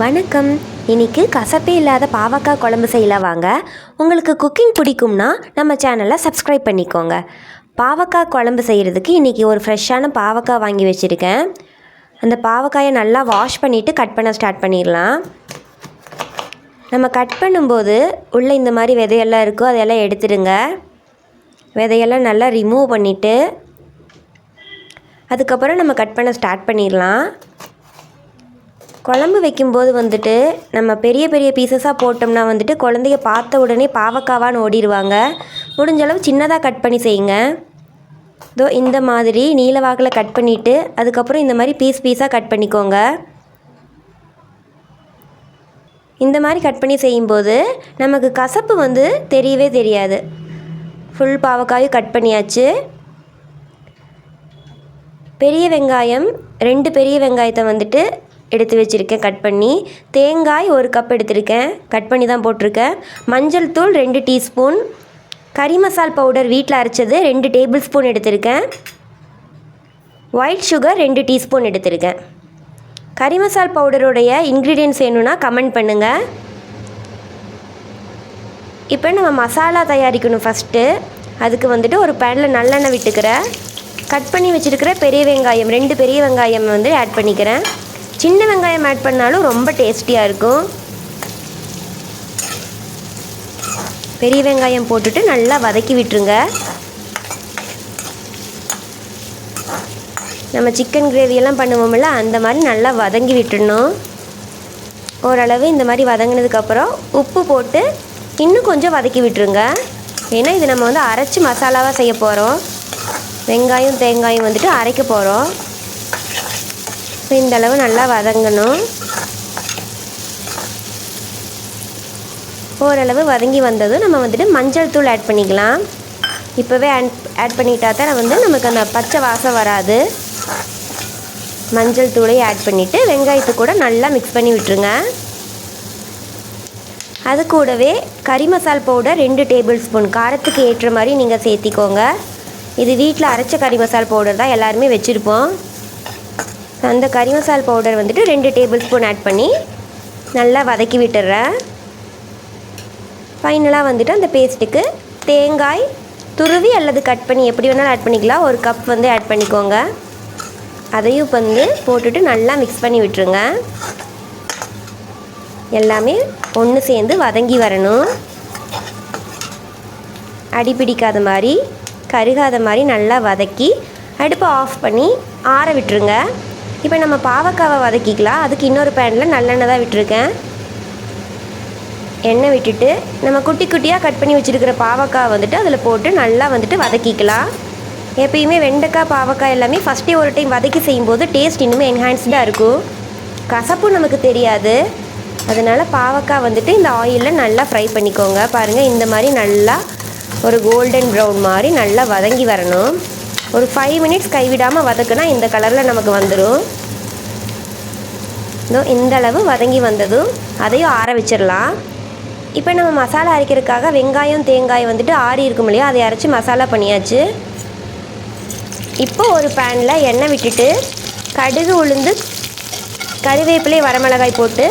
வணக்கம். இன்றைக்கி கசப்பே இல்லாத பாவக்காய் குழம்பு செய்யலாம் வாங்க. உங்களுக்கு குக்கிங் பிடிக்கும்னா நம்ம சேனலை சப்ஸ்கிரைப் பண்ணிக்கோங்க. பாவக்காய் குழம்பு செய்கிறதுக்கு இன்றைக்கி ஒரு ஃப்ரெஷ்ஷான பாவக்காய் வாங்கி வச்சுருக்கேன். அந்த பாவக்காயை நல்லா வாஷ் பண்ணிவிட்டு கட் பண்ண ஸ்டார்ட் பண்ணிடலாம். நம்ம கட் பண்ணும்போது உள்ளே இந்த மாதிரி விதையெல்லாம் இருக்கோ அதையெல்லாம் எடுத்துடுங்க. விதையெல்லாம் நல்லா ரிமூவ் பண்ணிவிட்டு அதுக்கப்புறம் நம்ம கட் பண்ண ஸ்டார்ட் பண்ணிடலாம். குழம்பு வைக்கும்போது வந்துட்டு நம்ம பெரிய பெரிய பீசஸாக போட்டோம்னா வந்துட்டு குழந்தைய பார்த்த உடனே பாவக்காவான்னு ஓடிடுவாங்க. முடிஞ்ச அளவு சின்னதாக கட் பண்ணி செய்யுங்க. இதோ இந்த மாதிரி நீல வாக்கில் கட் பண்ணிவிட்டு அதுக்கப்புறம் இந்த மாதிரி பீஸ் பீஸாக கட் பண்ணிக்கோங்க. இந்த மாதிரி கட் பண்ணி செய்யும்போது நமக்கு கசப்பு வந்து தெரியவே தெரியாது. ஃபுல் பாவக்காயும் கட் பண்ணியாச்சு. பெரிய வெங்காயம் ரெண்டு பெரிய வெங்காயத்தை வந்துட்டு எடுத்து வச்சுருக்கேன் கட் பண்ணி. தேங்காய் ஒரு கப் எடுத்திருக்கேன் கட் பண்ணி தான் போட்டிருக்கேன். மஞ்சள் தூள் ரெண்டு டீஸ்பூன். கறி மசால் பவுடர் வீட்டில் அரைச்சது ரெண்டு டேபிள் ஸ்பூன் எடுத்திருக்கேன். ஒயிட் சுகர் ரெண்டு டீஸ்பூன் எடுத்திருக்கேன். கறி மசால் பவுடருடைய இன்க்ரீடியன்ஸ் வேணும்னா கமெண்ட் பண்ணுங்கள் இப்போ நம்ம மசாலா தயாரிக்கணும் ஃபஸ்ட்டு அதுக்கு வந்துட்டு ஒரு பேனில் நல்லெண்ணெய் விட்டுக்கிறேன். கட் பண்ணி வச்சுருக்கிற பெரிய வெங்காயம் ரெண்டு பெரிய வெங்காயம் வந்து ஆட் பண்ணிக்கிறேன். சின்ன வெங்காயம் ஆட் பண்ணாலும் ரொம்ப டேஸ்டியாக இருக்கும். பெரிய வெங்காயம் போட்டுட்டு நல்லா வதக்கி விட்டுருங்க. நம்ம சிக்கன் கிரேவியெல்லாம் பண்ணுவோம்ல அந்த மாதிரி நல்லா வதங்கி விட்டுடணும். ஓரளவு இந்த மாதிரி வதங்கினதுக்கப்புறம் உப்பு போட்டு இன்னும் கொஞ்சம் வதக்கி விட்டுருங்க. ஏன்னா இது நம்ம வந்து அரைச்சி மசாலாவாக செய்ய போகிறோம் வெங்காயம் தேங்காயும் வந்துட்டு அரைக்க போகிறோம் ஸோ இந்தளவு நல்லா வதங்கணும். ஓரளவு வதங்கி வந்ததும் நம்ம வந்துட்டு மஞ்சள் தூள் ஆட் பண்ணிக்கலாம். இப்போவே ஆட் ஆட் பண்ணிட்டா தான் வந்து நமக்கு அந்த பச்சை வாசம் வராது. மஞ்சள் தூளையும் ஆட் பண்ணிவிட்டு வெங்காயத்தை கூட நல்லா மிக்ஸ் பண்ணி விட்டுருங்க. அது கூடவே கறி மசால் பவுடர் ரெண்டு டேபிள் ஸ்பூன் காரத்துக்கு ஏற்ற மாதிரி நீங்கள் சேர்த்திக்கோங்க. இது வீட்டில் அரைச்ச கறி மசால் பவுடர் தான் எல்லாருமே வச்சுருப்போம். அந்த கறி மசால் பவுடர் வந்துட்டு ரெண்டு டேபிள் ஸ்பூன் ஆட் பண்ணி நல்லா வதக்கி விட்டுடுறேன் ஃபைனலாக வந்துட்டு அந்த பேஸ்ட்டுக்கு தேங்காய் துருவி அல்லது கட் பண்ணி எப்படி வேணாலும் ஆட் பண்ணிக்கலாம். ஒரு கப் வந்து ஆட் பண்ணிக்கோங்க. அதையும் வந்து போட்டுட்டு நல்லா மிக்ஸ் பண்ணி விட்டுருங்க. எல்லாமே ஒன்று சேர்ந்து வதங்கி வரணும். அடி பிடிக்காத மாதிரி கருகாத மாதிரி நல்லா வதக்கி அடுப்பை ஆஃப் பண்ணி ஆற விட்டுருங்க. இப்போ நம்ம பாவக்காவை வதக்கிக்கலாம். அதுக்கு இன்னொரு பேனில் நல்லெண்ணெய் தான் விட்டுருக்கேன். எண்ணெய் விட்டுட்டு நம்ம குட்டி குட்டியாக கட் பண்ணி வச்சுருக்கிற பாவக்காய் வந்துட்டு அதில் போட்டு நல்லா வந்துட்டு வதக்கிக்கலாம். எப்பயுமே வெண்டைக்காய் பாவக்காய் எல்லாமே ஃபஸ்ட்டே ஒரு டைம் வதக்கி செய்யும்போது டேஸ்ட் இன்னுமே என்ஹான்ஸ்டாக இருக்கும். கசப்பும் நமக்கு தெரியாது. அதனால் பாவக்காய் வந்துட்டு இந்த ஆயிலில் நல்லா ஃப்ரை பண்ணிக்கோங்க. பாருங்கள் இந்த மாதிரி நல்லா ஒரு கோல்டன் ப்ரௌன் மாதிரி நல்லா வதங்கி வரணும். ஒரு ஃபைவ் மினிட்ஸ் கைவிடாமல் வதக்குனா இந்த கலரில் நமக்கு வந்துடும் இதோ இந்த அளவு வதங்கி வந்ததும் அதையும் ஆற வச்சிடலாம் இப்போ நம்ம மசாலா அரைக்கிறதுக்காக வெங்காயம் தேங்காய் வந்துட்டு ஆறி இருக்கும் இல்லையா? அதை அரைச்சி மசாலா பண்ணியாச்சு. இப்போ ஒரு பேனில் எண்ணெய் விட்டுட்டு கடுகு உளுந்து கருவேப்பிலை வரமிளகாய் போட்டு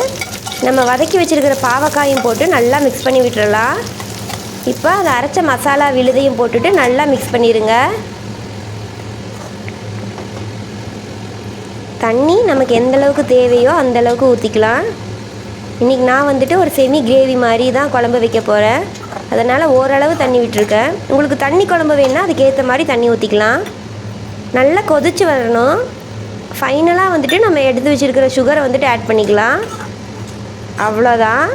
நம்ம வதக்கி வச்சுருக்கிற பாவக்காயும் போட்டு நல்லா மிக்ஸ் பண்ணி விட்டுறலாம். இப்போ அதை அரைச்ச மசாலா விழுதையும் போட்டுட்டு நல்லா மிக்ஸ் பண்ணிடுங்க தண்ணி நமக்கு எந்தளவுக்கு தேவையோ அந்த அளவுக்கு ஊற்றிக்கலாம் இன்றைக்கி நான் வந்துட்டு ஒரு செமி கிரேவி மாதிரி தான் குழம்பு வைக்க போகிறேன் அதனால் ஓரளவு தண்ணி விட்டுருக்கேன். உங்களுக்கு தண்ணி குழம்பு வேணுன்னா அதுக்கேற்ற மாதிரி தண்ணி ஊற்றிக்கலாம் நல்லா கொதிச்சு வரணும். ஃபைனலாக வந்துட்டு நம்ம எடுத்து வச்சுருக்கிற சுகரை வந்துட்டு ஆட் பண்ணிக்கலாம். அவ்வளோதான்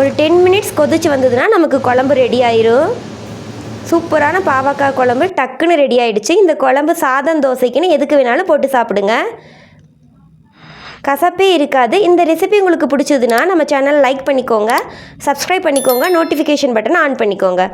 ஒரு டென் மினிட்ஸ் கொதிச்சு வந்ததுன்னா நமக்கு குழம்பு ரெடி ஆயிரும். சூப்பரான பாவக்காய் குழம்பு டக்குன்னு ரெடி ஆகிடுச்சு இந்த குழம்பு சாதம் தோசைக்குன்னு எதுக்கு வேணாலும் போட்டு சாப்பிடுங்க. கசப்பே இருக்காது. இந்த ரெசிபி உங்களுக்கு பிடிச்சதுன்னா நம்ம சேனல் லைக் பண்ணிக்கோங்க. சப்ஸ்கிரைப் பண்ணிக்கோங்க. நோட்டிஃபிகேஷன் பட்டனை ஆன் பண்ணிக்கோங்க.